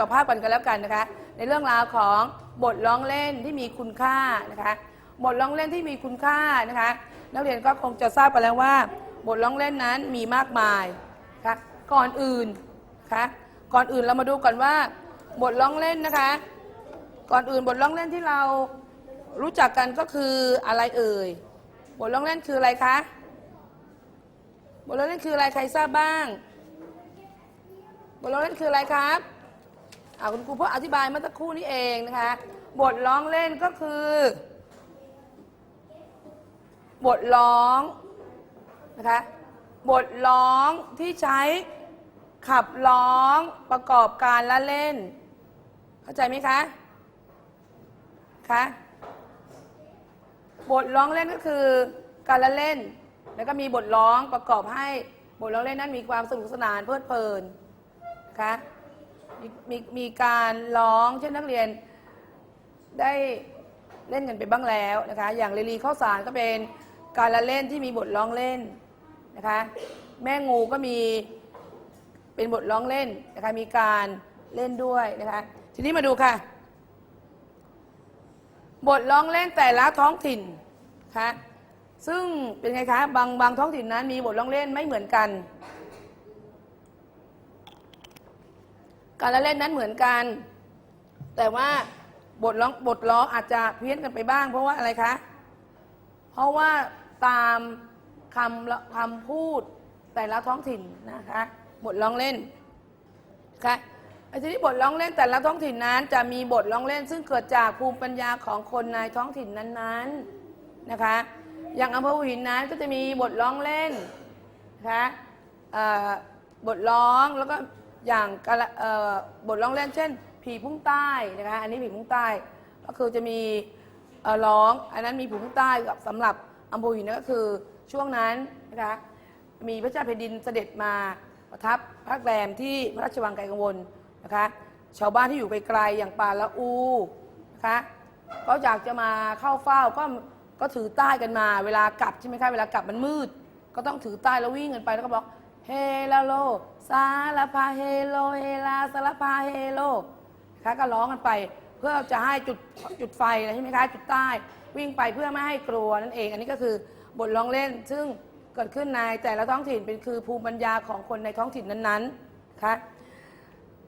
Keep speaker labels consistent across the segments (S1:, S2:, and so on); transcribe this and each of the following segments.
S1: ดูจากจอภาพกันกันแล้วกันนะคะ ในเรื่องราวของบทร้องเล่นที่มีคุณค่านะคะบทร้องเล่นที่มีคุณค่านะคะ นักเรียนก็คงจะทราบไปแล้วว่า บทร้องเล่นนั้นมีมากมายนะคะก่อนอื่นนะคะก่อนอื่นเรามาดูก่อนว่า บทร้องเล่นนะคะ ก่อนอื่นบทร้องเล่นที่เรารู้จักกันก็คืออะไรเอ่ยบทร้องเล่นคืออะไรคะบทร้องเล่นคืออะไรใครทราบบ้างบทร้องเล่นคืออะไรครับ อ่าคุณครูเพ่ออธิบายเมื่อสักครู่นี้เองนะคะ บทร้องเล่นก็คือ บทร้องนะคะ บทร้องที่ใช้ขับร้องประกอบการละเล่น เข้าใจไหมคะ คะ บทร้องเล่นก็คือการละเล่น แล้วก็มีบทร้องประกอบให้บทร้องเล่นนั้นมีความสนุกสนานเพลิดเพลินนะคะ มีมีมีการร้องเช่นนักเรียนได้เล่นกันไปบ้างแล้วนะคะ อย่างเรลีข้าวสารก็เป็นการละเล่นที่มีบทร้องเล่นนะคะ แม่งูก็มีเป็นบทร้องเล่นนะคะ มีการเล่นด้วยนะคะ ทีนี้มาดูค่ะ บทร้องเล่นแต่ละท้องถิ่นคะซึ่งเป็นไงคะ บางบางท้องถิ่นนั้นมีบทร้องเล่นไม่เหมือนกัน การละเล่นนั้นเหมือนกัน แต่ว่าบทร้องบทร้องอาจจะเพี้ยนกันไปบ้าง เพราะว่าอะไรคะ เพราะว่าตามคำคำพูดแต่ละท้องถิ่นนะคะ บทร้องเล่นค่ะไอ้ทีนี้บทร้องเล่นแต่ละท้องถิ่นนั้น จะมีบทร้องเล่น ซึ่งเกิดจากภูมิปัญญาของคนในท้องถิ่นนั้นๆนะคะ อย่างอำเภอหัวหินนั้นก็จะมีบทร้องเล่นนะคะเอ่อบทร้องแล้วก็ อย่างกะละเอ่อบทร้องเล่นเช่น ผีพุ่งใต้นะคะอันนี้ผีพุ่งใต้ ก็คือจะมีเอ่อร้อง อันนั้นมีผีพุ่งใต้กับสำหรับอำเภอหัวหินนั่นก็คือช่วงนั้นนะคะมีพระเจ้าแผ่นดินเสด็จมาประทับพักแรมที่พระราชวังไกลกังวลนะคะชาวบ้านที่อยู่ไกลๆอย่างป่าละอูนะคะก็อยากจะมาเข้าเฝ้าก็ก็ถือใต้กันมา เวลากลับใช่ไหมคะเวลากลับมันมืด ก็ต้องถือใต้แล้ววิ่งกันไปแล้วก็บอก เฮลาโลซาลาพาเฮโล เฮลาซาลาพาเฮโลนะคะก็ร้องกันไปเพื่อจะให้จุดจุดไฟอะไรใช่ไหมคะจุดใต้ วิ่งไปเพื่อไม่ให้กลัวนั่นเอง อันนี้ก็คือบทร้องเล่น ซึ่งเกิดขึ้นในแต่ละท้องถิ่นเป็นคือภูมิปัญญาของคนในท้องถิ่นนั้นๆนะคะ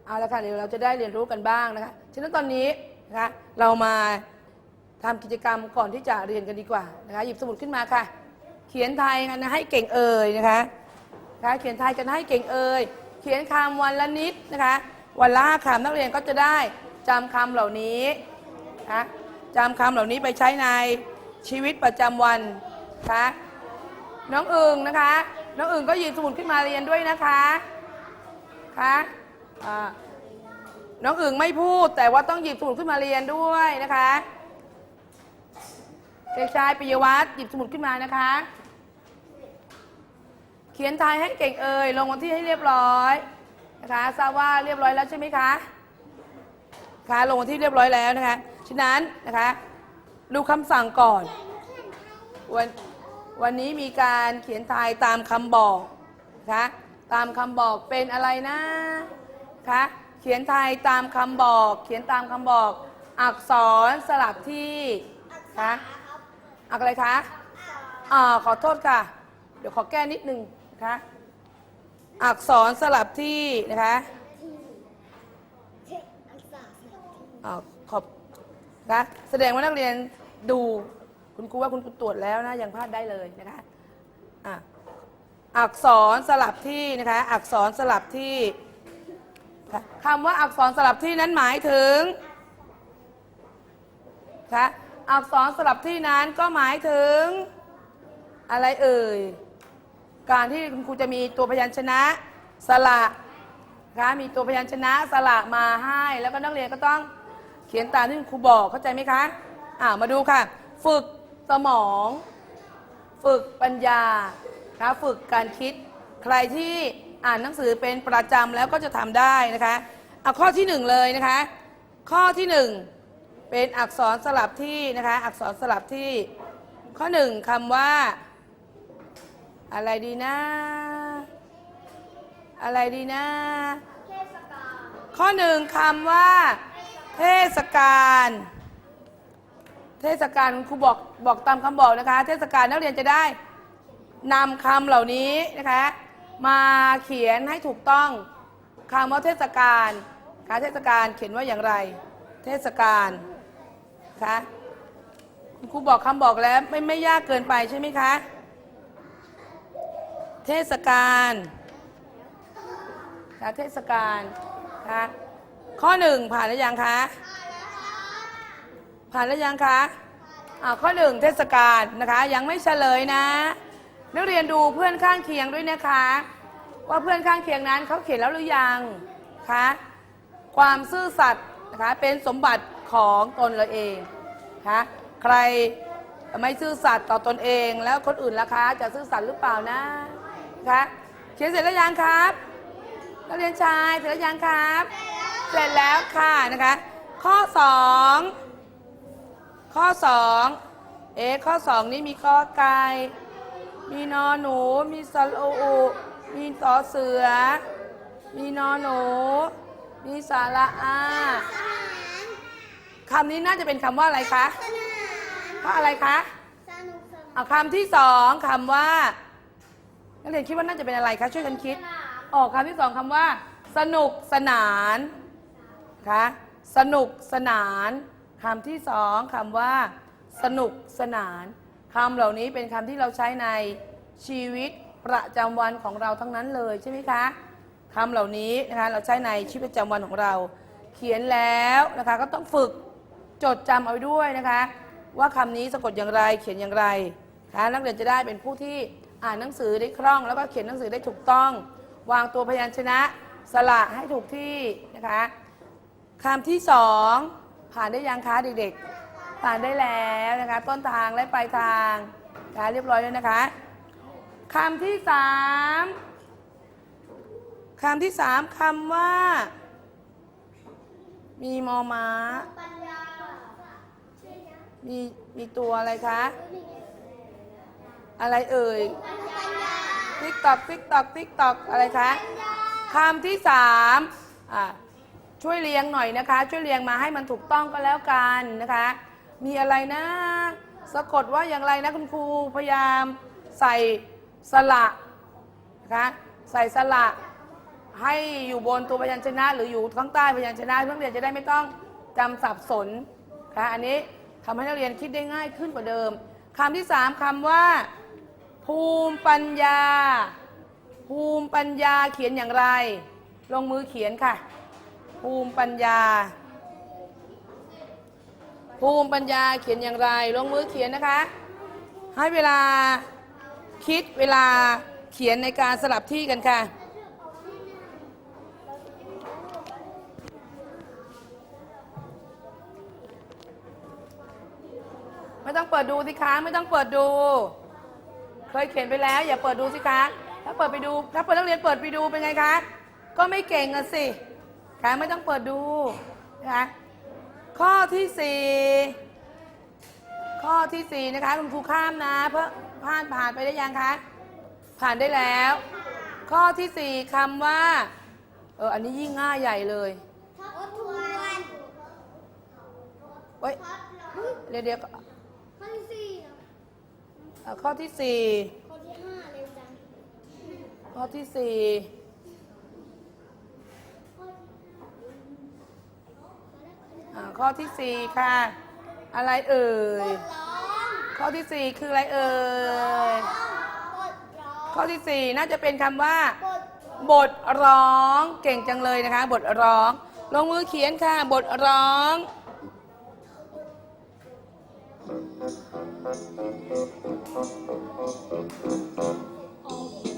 S1: เอาละค่ะเดี๋ยวเราจะได้เรียนรู้กันบ้างนะคะฉะนั้นตอนนี้นะคะเรามาทำกิจกรรมก่อนที่จะเรียนกันดีกว่านะคะหยิบสมุดขึ้นมาค่ะ เขียนไทยกันนะให้เก่งเอ่ยนะคะ นะคะเขียนไทยกันให้เก่งเอ่ยเขียนคำวันละนิดนะคะวันละคำนักเรียนก็จะได้จำคำเหล่านี้นะคะจำคำเหล่านี้ไปใช้ในชีวิตประจำวันนะคะน้องอึงนะคะน้องอึงก็หยิบสมุดขึ้นมาเรียนด้วยนะคะคะน้องอึงไม่พูดแต่ว่าต้องหยิบสมุดขึ้นมาเรียนด้วยนะคะเด็กชายปิยวัฒน์หยิบสมุดขึ้นมานะคะ เขียนไทยให้เก่งเอ่ยลงวันที่ให้เรียบร้อยนะคะทราบว่าเรียบร้อยแล้วใช่ไหมคะคะลงวันที่เรียบร้อยแล้วนะคะฉะนั้นนะคะดูคำสั่งก่อนวันวันนี้มีการเขียนไทยตามคำบอกนะคะตามคำบอกเป็นอะไรนะคะเขียนไทยตามคำบอก เขียนตามคำบอก อักษรสลับที่คะอักอะไรคะอ่าขอโทษค่ะ เดี๋ยวขอแก้นิดนึง นะคะอักษรสลับที่นะคะอ่าขอบนะแสดงว่านักเรียนดูคุณครูว่าคุณครูตรวจแล้วนะยังพลาดได้เลยนะคะอะอักษรสลับที่นะคะอักษรสลับที่ค่ะคำว่าอักษรสลับที่นั้นหมายถึงคะอักษรสลับที่นั้นก็หมายถึงอะไรเอ่ย การที่คุณครูจะมีตัวพยัญชนะสระนะคะมีตัวพยัญชนะสระมาให้ แล้วก็นักเรียนก็ต้องเขียนตามที่คุณครูบอกเข้าใจไหมคะอ่ามาดูค่ะ ฝึกสมอง ฝึกปัญญานะคะฝึกการคิดใครที่อ่านหนังสือเป็นประจำแล้วก็จะทำได้นะคะเอาข้อที่หนึ่งเลยนะคะ ข้อที่หนึ่งเป็นอักษรสลับที่นะคะ อักษรสลับที่ ข้อหนึ่งคำว่า อะไรดีนะ อะไรดีนะ ข้อหนึ่งคำว่า เทศกาล เทศกาลคุณครูบอกบอกตามคำบอกนะคะ เทศกาลนักเรียนจะได้นำคำเหล่านี้นะคะ มาเขียนให้ถูกต้องคำว่าเทศกาลค่ะเทศกาลเขียนว่าอย่างไร เทศกาลคะครูบอกคำบอกแล้วไม่ไม่ยากเกินไปใช่ไหมคะ เทศกาลค่ะเทศกาลค่ะข้อหนึ่งผ่านหรือยังคะผ่านแล้วยังคะอ่าข้อหนึ่งเทศกาลนะคะ ยังไม่เฉลยนะ นักเรียนดูเพื่อนข้างเคียงด้วยนะคะ ว่าเพื่อนข้างเคียงนั้นเขาเขียนแล้วหรือยังคะความซื่อสัตย์นะคะเป็นสมบัติของตนเราเองคะใครไม่ซื่อสัตย์ต่อตนเองแล้วคนอื่นล่ะคะ จะซื่อสัตย์หรือเปล่านะ คะเขียนเสร็จแล้วยังครับนักเรียนชายเสร็จแล้วยังครับ เสร็จแล้วค่ะนะคะ ข้อสองข้อสองเอ๊ะข้อสองนี้มีกอไก่มีนอหนู มีสระอุมีต่อเสือ มีนอหนู มีสาระอาคำนี้น่าจะเป็นคำว่าอะไรคะเพราะอะไรคะเอาคำที่สองคำว่า นักเรียนคิดว่าน่าจะเป็นอะไรคะช่วยกันคิด ออกคำที่สองคำว่า สนุกสนานคะสนุกสนานคำที่สองคำว่า สนุกสนานคำเหล่านี้เป็นคำที่เราใช้ในชีวิตประจำวันของเราทั้งนั้นเลยใช่ไหมคะคำเหล่านี้นะคะเราใช้ในชีวิตประจำวันของเรา เขียนแล้วนะคะก็ต้องฝึกจดจำเอาไว้ด้วยนะคะ ว่าคำนี้สะกดอย่างไรเขียนอย่างไรคะนักเรียนจะได้เป็นผู้ที่ อ่านหนังสือได้คล่อง แล้วก็เขียนหนังสือได้ถูกต้อง วางตัวพยัญชนะ สระให้ถูกที่นะคะคำที่สองผ่านได้ยังคะเด็กๆ ผ่านได้แล้วนะคะ ต้นทางและปลายทางนะคะเรียบร้อยแล้วนะคะคำที่สามคำที่สามคำว่า มีมอม้า มีมีตัวอะไรคะ อะไรเอ่ยติ๊กตอกติ๊กตอกติ๊กตอกอะไรคะคำที่สามช่วยเรียงหน่อยนะคะ ช่วยเรียงมาให้มันถูกต้องก็แล้วกันนะคะ มีอะไรนะ สะกดว่าอย่างไรนะคุณครูพยายามใส่สระนะคะใส่สระให้อยู่บนตัวพยัญชนะหรืออยู่ข้างใต้พยัญชนะเพื่อนักเรียนจะได้ไม่ต้องจำสับสนนะคะอันนี้ทำให้นักเรียนคิดได้ง่ายขึ้นกว่าเดิมคำที่สามคำว่า ภูมิปัญญา ภูมิปัญญาเขียนอย่างไร ลงมือเขียนค่ะ ภูมิปัญญา ภูมิปัญญาเขียนอย่างไร ลงมือเขียนนะคะ ให้เวลาคิดเวลาเขียนในการสลับที่กันค่ะไม่ต้องเปิดดูสิคะไม่ต้องเปิดดู เคยเขียนไปแล้ว อย่าเปิดดูสิคะ ถ้าเปิดไปดู ถ้าเปิดนักเรียนเปิดไปดูเป็นไงคะ ก็ไม่เก่งอะสิคะไม่ต้องเปิดดูนะคะข้อที่สี่ข้อที่สี่นะคะคุณครูข้ามนะ เพื่อผ่านผ่านไปได้ยังคะ ผ่านได้แล้ว ข้อที่สี่คำว่า เอออันนี้ยิ่งง่ายใหญ่เลยเว้ยเดี๋ยวเดี๋ยวเอ่อข้อที่สี่ข้อที่สี่อ่าข้อที่สี่ค่ะ อะไรเอ่ย ข้อที่สี่คืออะไรเอ่ย ข้อที่สี่น่าจะเป็นคำว่า บทร้องเก่งจังเลยนะคะ บทร้อง ลงมือเขียนค่ะ บทร้อง ได้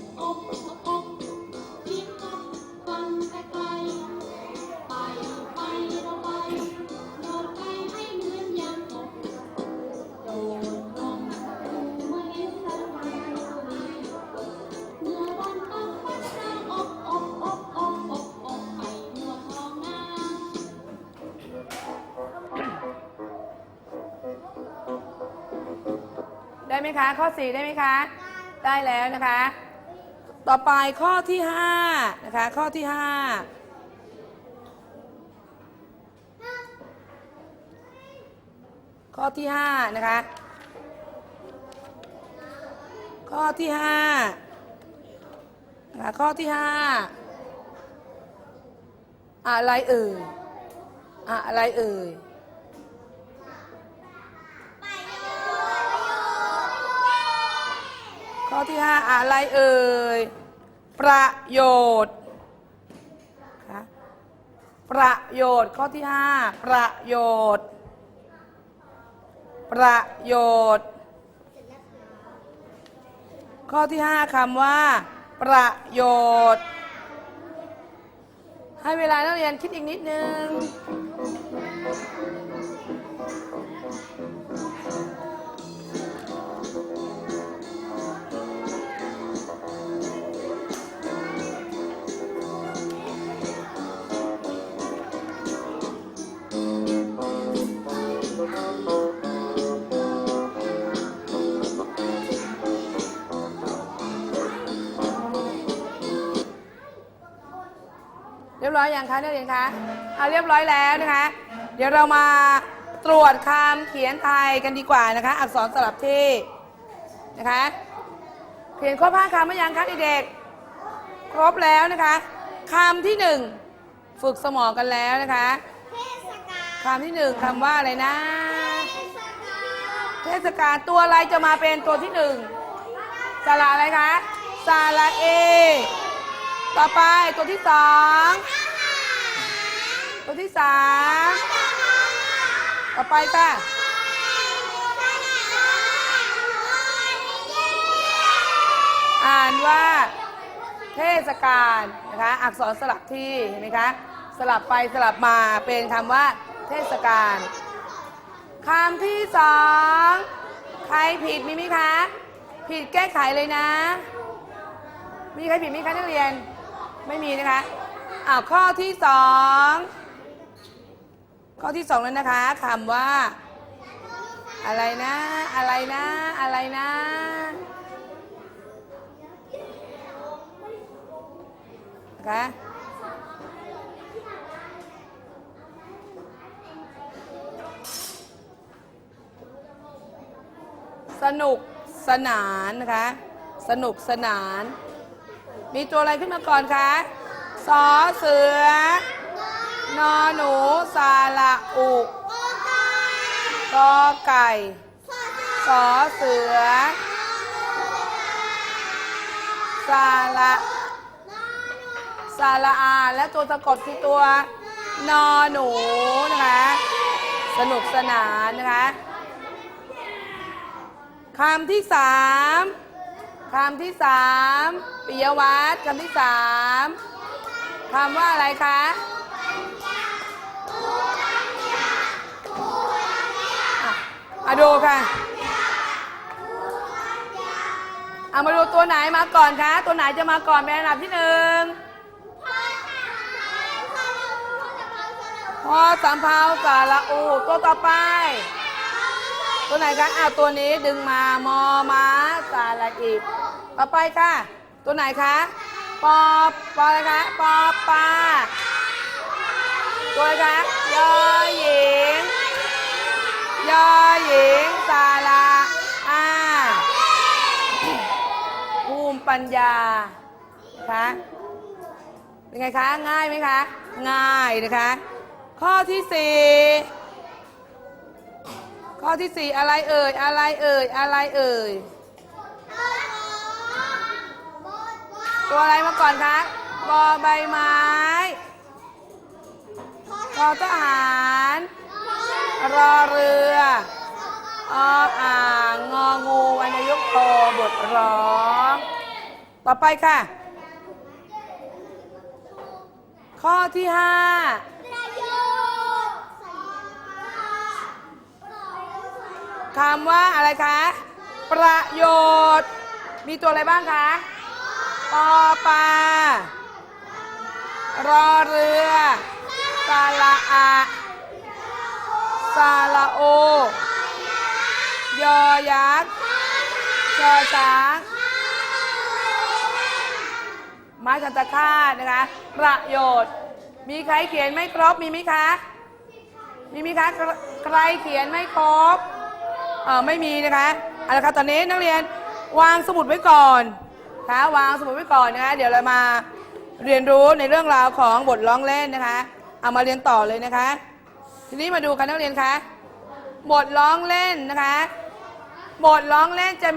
S1: ได้ไหมคะ ข้อ 4 ได้ไหมคะ ได้แล้วนะคะ ต่อไปข้อที่5นะคะ ข้อที่ 5 ข้อที่ 5 นะคะ ข้อที่5นะคะข้อที่ 5 อะไรเอ่ยอะไรเอ่ย ที่ห้าอะไรเอ่ย ประโยชน์คะประโยชน์ข้อที่ห้าประโยชน์ ประโยชน์ ข้อที่ห้าคำว่า ประโยชน์ ให้เวลานักเรียนคิดอีกนิดนึง บร้อยยังคะนักเรียนคะเอาเรียบร้อยแล้วนะคะ เดี๋ยวเรามาตรวจคำเขียนไทยกันดีกว่านะคะ อักษรสลับที่นะคะเขียนครบห้าคำหรือยังคะเด็กๆครบแล้วนะคะคำที่หนึ่งฝึกสมองกันแล้วนะคะคำที่หนึ่งคำว่าอะไรนะ เทศกาลตัวอะไรจะมาเป็นตัวที่หนึ่งสระอะไรคะสระเอ ต่อไปตัวที่สอง ตัวที่สามต่อไปค่ะอ่านว่า เทศกาลนะคะ อักษรสลับที่เห็นไหมคะ สลับไปสลับมาเป็นคำว่า เทศกาลคำที่สองใครผิดมีไหมคะ ผิดแก้ไขเลยนะ มีใครผิดไหมคะนักเรียน ไม่มีนะคะอ้าวข้อที่สอง ข้อที่สองแล้วนะคะคำว่า อะไรนะ อะไรนะ อะไรนะ นะคะสนุกสนานนะคะ สนุกสนาน มีตัวอะไรขึ้นมาก่อนคะสอเสือ นอหนูสาระอุกกอไก่สอเสือสาระสาระอาและตัวสะกดคือตัวนอหนูนะคะ สนุกสนานนะคะคำที่สามคำที่สามปิยวัตรคำที่สามคำว่าอะไรคะ อะดูค่ะเอามาดูตัวไหนมาก่อนคะ ตัวไหนจะมาก่อนเป็นอันดับที่หนึ่งพอสามเพาสาระอูตัวต่อไป ตัวไหนคะอ้าวตัวนี้ดึงมามอม้าสาระอีก ต่อไปค่ะ ตัวไหนคะปอปออะไรคะปอปลาตัวอะไรคะยอหญิง ยอหญิงสาระอาภูมิปัญญานะคะเป็นไงคะ ง่ายไหมคะ ง่ายนะคะ ข้อที่สี่ข้อที่สี่อะไรเอ่ย อะไรเอ่ย อะไรเอ่ย ตัวอะไรมาก่อนคะบอใบไม้ทอทหาร รอเรือออ่างงองูวรรณยุกโตบทร้อง ต่อไปค่ะ ข้อที่ห้าคำว่าอะไรคะ ประโยชน์ มีตัวอะไรบ้างคะปอปลารอเรือสาระอา สาระโอ ยอยักษ์ชอช้างไม้คันตะคาดนะคะ ประโยชน์ มีใครเขียนไม่ครบ มีไหมคะ มีไหมคะใครใครเขียนไม่ครบ เออไม่มีนะคะเอาละค่ะตอนนี้นักเรียนวางสมุดไว้ก่อนคะวางสมุดไว้ก่อนนะคะ เดี๋ยวเรามาเรียนรู้ในเรื่องราวของบทร้องเล่นนะคะ เอามาเรียนต่อเลยนะคะ ทีนี้มาดูกันนักเรียนคะ บทร้องเล่นนะคะ บทร้องเล่นจะ